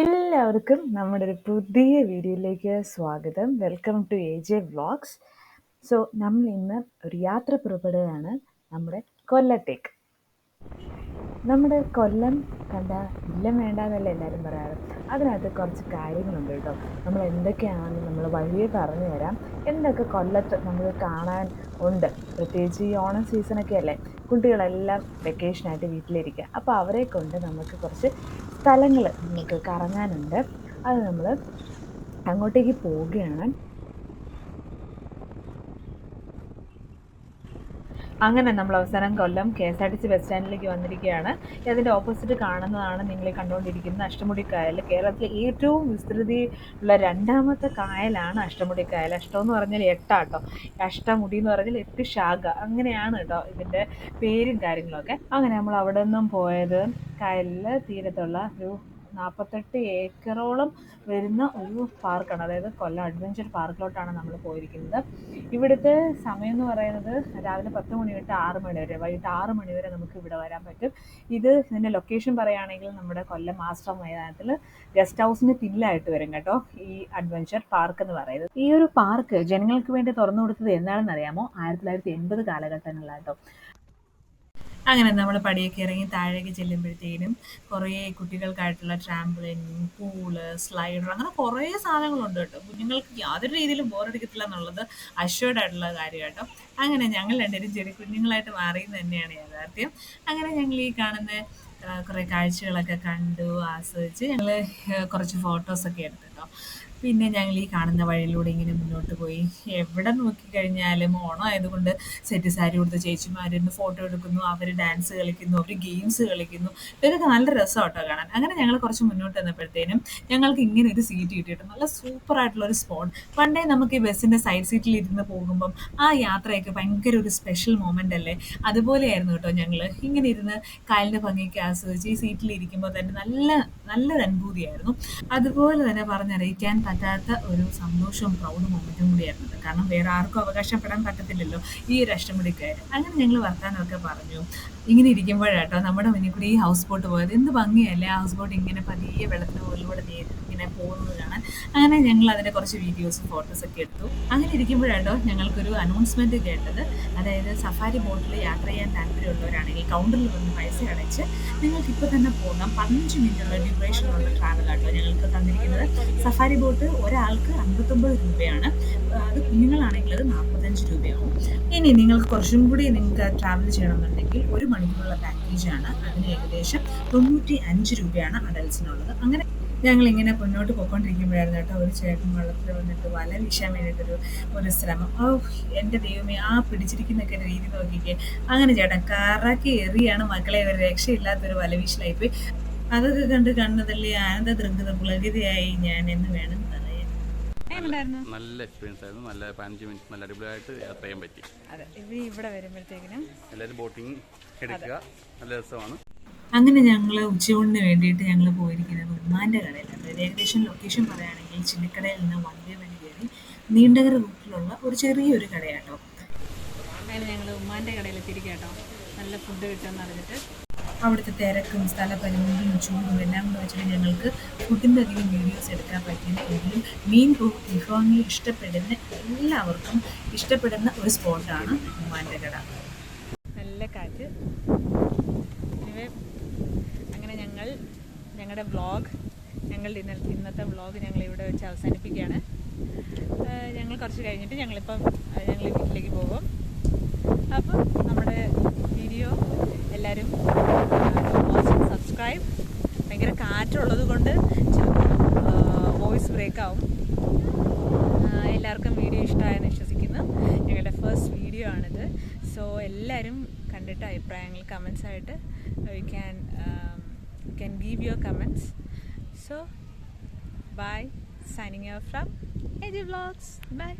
എല്ലാവർക്കും നമ്മുടെ ഒരു പുതിയ വീഡിയോയിലേക്ക് സ്വാഗതം. Welcome to A J vlogs so നമ്മൾ ഇന്ന് ഒരു യാത്ര പുറപ്പെടുകയാണ് നമ്മുടെ കൊല്ലത്തേക്ക്. നമ്മുടെ കൊല്ലം കണ്ട ഇല്ലം വേണ്ട എന്നല്ല എല്ലാവരും പറയാറ്? അതിനകത്ത് കുറച്ച് കാര്യങ്ങളുണ്ട് കേട്ടോ. നമ്മൾ എന്തൊക്കെയാണ് നമ്മൾ വഴിയെ പറഞ്ഞു തരാം. എന്തൊക്കെ കൊല്ലത്ത് നമുക്ക് കാണാൻ ഉണ്ട്? പ്രത്യേകിച്ച് ഈ ഓണം സീസണൊക്കെ അല്ലേ? കുട്ടികളെല്ലാം വെക്കേഷനായിട്ട് വീട്ടിലിരിക്കുക. അപ്പോൾ അവരെ കൊണ്ട് നമുക്ക് കുറച്ച് സ്ഥലങ്ങൾ നമുക്ക് കറങ്ങാനുണ്ട്. അത് നമ്മൾ അങ്ങോട്ടേക്ക് പോവുകയാണ്. അങ്ങനെ നമ്മൾ അവസാനം Kollam K S R T C bus സ്റ്റാൻഡിലേക്ക് വന്നിരിക്കുകയാണ്. അതിന്റെ ഓപ്പോസിറ്റ് കാണുന്നതാണ് നിങ്ങൾ കണ്ടുകൊണ്ടിരിക്കുന്ന അഷ്ടമുടി കായൽ കേരളത്തിലെ ഏറ്റവും വിസ്തൃതി ഉള്ള രണ്ടാമത്തെ കായലാണ് അഷ്ടമുടി കായൽ അഷ്ടം എന്ന് പറഞ്ഞാൽ എട്ടാട്ടോ. അഷ്ടമുടി എന്ന് പറഞ്ഞാൽ എട്ട് ശാഖ. അങ്ങനെയാണ് കേട്ടോ ഇതിന്റെ പേരും കാര്യങ്ങളൊക്കെ. അങ്ങനെ നമ്മൾ അവിടെ നിന്നും പോയത്. കായലിൽ തീരത്തുള്ള ഒരു നാൽപ്പത്തെട്ട് ഏക്കറോളം വരുന്ന ഒരു പാർക്കാണ്. അതായത് കൊല്ലം അഡ്വഞ്ചർ പാർക്കിലോട്ടാണ് നമ്മൾ പോയിരിക്കുന്നത്. ഇവിടുത്തെ സമയം എന്ന് പറയുന്നത് രാവിലെ പത്ത് മണി തൊട്ട് ആറ് മണി വരെ വൈകിട്ട് ആറ് മണി വരെ നമുക്ക് ഇവിടെ വരാൻ പറ്റും. ഇത് ഇതിന്റെ ലൊക്കേഷൻ പറയുകയാണെങ്കിൽ നമ്മുടെ കൊല്ലം മാസ്റ്റർ മൈതാനത്തിൽ ഗസ്റ്റ് ഹൗസിന് പിന്നിലായിട്ട് വരും കേട്ടോ ഈ അഡ്വഞ്ചർ പാർക്ക് എന്ന് പറയുന്നത്. ഈ ഒരു പാർക്ക് ജനങ്ങൾക്ക് വേണ്ടി തുറന്നു കൊടുത്തത് എന്താണെന്ന് അറിയാമോ? ആയിരത്തി തൊള്ളായിരത്തി എൺപത് കാലഘട്ടങ്ങളിലാട്ടോ അങ്ങനെ നമ്മൾ പടിയൊക്കെ ഇറങ്ങി താഴേക്ക് ചെല്ലുമ്പോഴത്തേനും കുറേ കുട്ടികൾക്കായിട്ടുള്ള ട്രാംപ്ലിൻ പൂൾ സ്ലൈഡർ അങ്ങനെ കുറേ സാധനങ്ങളുണ്ട് കേട്ടോ. കുഞ്ഞുങ്ങൾക്ക് യാതൊരു രീതിയിലും ബോറടിക്കത്തില്ല എന്നുള്ളത് അഷ്വേർഡ് ആയിട്ടുള്ള കാര്യം കേട്ടോ. അങ്ങനെ ഞങ്ങൾ രണ്ടുപേരും ചെറിയ കുഞ്ഞുങ്ങളായിട്ട് മാറിയെന്ന് തന്നെയാണ് യാഥാർത്ഥ്യം. അങ്ങനെ ഞങ്ങൾ ഈ കാണുന്ന കുറേ കാഴ്ചകളൊക്കെ കണ്ടു ആസ്വദിച്ച് ഞങ്ങൾ കുറച്ച് ഫോട്ടോസൊക്കെ എടുത്തിട്ടോ പിന്നെ ഞങ്ങൾ ഈ കാണുന്ന വഴിയിലൂടെ ഇങ്ങനെ മുന്നോട്ട് പോയി. എവിടെ നോക്കിക്കഴിഞ്ഞാലും ഓണം ആയതുകൊണ്ട് സെറ്റ് സാരി കൊടുത്ത ചേച്ചിമാരിന്ന് ഫോട്ടോ എടുക്കുന്നു അവർ ഡാൻസ് കളിക്കുന്നു അവർ ഗെയിംസ് കളിക്കുന്നു. ഇതൊക്കെ നല്ല രസമാട്ടോ കാണാൻ. അങ്ങനെ ഞങ്ങൾ കുറച്ച് മുന്നോട്ട് വന്നപ്പോഴത്തേനും ഞങ്ങൾക്ക് ഇങ്ങനെ ഒരു സീറ്റ് കിട്ടിയിട്ട് നല്ല സൂപ്പർ ആയിട്ടുള്ള ഒരു സ്പോട്ട് പണ്ടേ നമുക്ക് ഈ ബസ്സിന്റെ സൈഡ് സീറ്റിൽ ഇരുന്ന് പോകുമ്പം ആ യാത്രയൊക്കെ ഭയങ്കര ഒരു സ്പെഷ്യൽ മൊമെന്റ് അല്ലേ? അതുപോലെയായിരുന്നു കേട്ടോ ഞങ്ങൾ ഇങ്ങനെ ഇരുന്ന് കാലിന്റെ ഭംഗിയൊക്കെ ആസ്വദിച്ച് ഈ സീറ്റിൽ ഇരിക്കുമ്പോൾ തന്നെ നല്ല നല്ലൊരു അനുഭൂതിയായിരുന്നു അതുപോലെ തന്നെ പറഞ്ഞറിയിക്കാൻ പറ്റാത്ത ഒരു സന്തോഷവും പ്രൗഡ് മൊമെന്റും കൂടിയായിരുന്നു. കാരണം വേറെ ആർക്കും അവകാശപ്പെടാൻ പറ്റത്തില്ലല്ലോ ഈ ഒരു അഷ്ടമുടിക്കാർ അങ്ങനെ ഞങ്ങൾ വർത്താനമൊക്കെ പറഞ്ഞു. ഇങ്ങനെ ഇരിക്കുമ്പോഴാട്ടോ നമ്മുടെ മുന്നിൽ കൂടി ഈ ഹൗസ് ബോട്ട് പോയത്. എന്ത് ഭംഗിയല്ലേ ആ ഹൗസ് ബോട്ട് ഇങ്ങനെ പതിയെ വെള്ളത്തിന് മുകളിലൂടെ ഇങ്ങനെ പോകുന്നത് കാണാൻ. അങ്ങനെ ഞങ്ങൾ അതിന്റെ കുറച്ച് വീഡിയോസും ഫോട്ടോസൊക്കെ എടുത്തു. അങ്ങനെ ഇരിക്കുമ്പോഴാട്ടോ ഞങ്ങൾക്കൊരു അനൗൺസ്മെന്റ് കേട്ടത്. അതായത് സഫാരി ബോട്ടിൽ യാത്ര ചെയ്യാൻ താല്പര്യമുള്ളവരാണെങ്കിൽ കൗണ്ടറിൽ വന്ന് പൈസ അടച്ച് നിങ്ങൾക്ക് ഇപ്പോൾ തന്നെ പോകാം. പതിനഞ്ച് മിനിറ്റുള്ള ഡ്യൂറേഷനുള്ള ട്രാവലാട്ടോ ഞങ്ങൾക്ക് തന്നിരിക്കുന്നത്. സഫാരി ബോട്ട് ഒരാൾക്ക് അമ്പത്തൊമ്പത് രൂപയാണ്. അത് കുഞ്ഞുങ്ങളാണെങ്കിൽ അത് നാൽപ്പത്തഞ്ച് രൂപയാവും. ഇനി നിങ്ങൾക്ക് കുറച്ചും കൂടി നിങ്ങൾക്ക് ട്രാവൽ ചെയ്യണമെന്നുണ്ടെങ്കിൽ ഒരു മണിക്കൂറുള്ള പാക്കേജാണ് അതിന് ഏകദേശം തൊണ്ണൂറ്റി അഞ്ച് രൂപയാണ് അഡൽസിനുള്ളത് അങ്ങനെ ഞങ്ങൾ ഇങ്ങനെ മുന്നോട്ട് പോയിക്കൊണ്ടിരിക്കുമ്പോഴായിരുന്നു കേട്ടോ ഒരു ചേട്ടൻ വെള്ളത്തിൽ വന്നിട്ട് വല വീശാൻ വേണ്ടിയിട്ടൊരു ഒരു ശ്രമം. ഓ എന്റെ ദൈവമേ ആ പിടിച്ചിരിക്കുന്നൊക്കെ രീതി നോക്കിക്കേ. അങ്ങനെ ചേട്ടൻ കറക്കി എറിയാണ് മക്കളെ ഒരു രക്ഷയില്ലാത്തൊരു വല വീശലായിപ്പോയി. അതൊക്കെ കണ്ട് കണ്ണതല്ലേ ആനന്ദ ദൃംഗത പുളകിതയായി ഞാൻ എന്ന് വേണം നല്ല എക്സ്പീരിയൻസ് ആയിരുന്നു. നല്ല പതിനഞ്ച് മിനിറ്റ് നല്ല അടിപൊളിയായിട്ട് യാത്ര ചെയ്യാൻ പറ്റി. അതെ ഇവിടെ വരുമ്പോഴത്തേക്കിനും എല്ലാവരും ബോട്ടിംഗ് എടുക്കുക. നല്ല രസമാണ്. അങ്ങനെ ഞങ്ങൾ ഉച്ചയൂണിന് വേണ്ടിയിട്ട് ഞങ്ങൾ പോയിരിക്കുന്നത് ഉമ്മാന്റെ കടയിലാണ്. അതായത് ഏകദേശം ലൊക്കേഷൻ പറയുകയാണെങ്കിൽ ചിന്നക്കടയിൽ നിന്ന് വണ്ടി വഴി കയറി നീണ്ടകര റൂട്ടിലുള്ള ഒരു ചെറിയൊരു കടയാട്ടോ. അങ്ങനെ ഞങ്ങൾ ഉമ്മാന്റെ കടയിൽ എത്തിയിരിക്കാട്ടോ നല്ല ഫുഡ് കിട്ടുമെന്ന് അറിഞ്ഞിട്ട്. അവിടുത്തെ തിരക്കും സ്ഥലപരിമിതിയും ചൂടും എല്ലാം കൂടെ വെച്ചിട്ട് ഞങ്ങൾക്ക് ഫുഡിന്റെ അധികം വീഡിയോസ് എടുക്കാൻ പറ്റിയില്ല മീൻ വിഭവങ്ങൾ ഇഷ്ടപ്പെടുന്ന എല്ലാവർക്കും ഇഷ്ടപ്പെടുന്ന ഒരു സ്പോട്ടാണ് ഉമ്മാന്റെ കട നല്ല കാറ്റ്. അങ്ങനെ ഞങ്ങൾ ഞങ്ങളുടെ വ്ളോഗ് ഞങ്ങളുടെ ഇന്ന ഇന്നത്തെ വ്ളോഗ് ഞങ്ങൾ ഇവിടെ വെച്ച് അവസാനിപ്പിക്കുകയാണ്. ഞങ്ങൾ കുറച്ച് കഴിഞ്ഞിട്ട് ഞങ്ങളിപ്പം ഞങ്ങൾ വീട്ടിലേക്ക് പോകും. അപ്പം നമ്മുടെ വീഡിയോ എല്ലാവരും സബ്സ്ക്രൈബ് ഭയങ്കര കാറ്റുള്ളത് കൊണ്ട് വോയിസ് ബ്രേക്ക് ആവും എല്ലാവർക്കും ഇഷ്ടമായെന്ന് വിശ്വസിക്കുന്നു. ഞങ്ങളുടെ ഫസ്റ്റ് വീഡിയോ ആണിത്. സോ എല്ലാവരും കണ്ടിട്ട് അഭിപ്രായങ്ങൾ കമൻസ് ആയിട്ട് you can can give your comments. So bye. Signing off from AG Vlogs. Bye.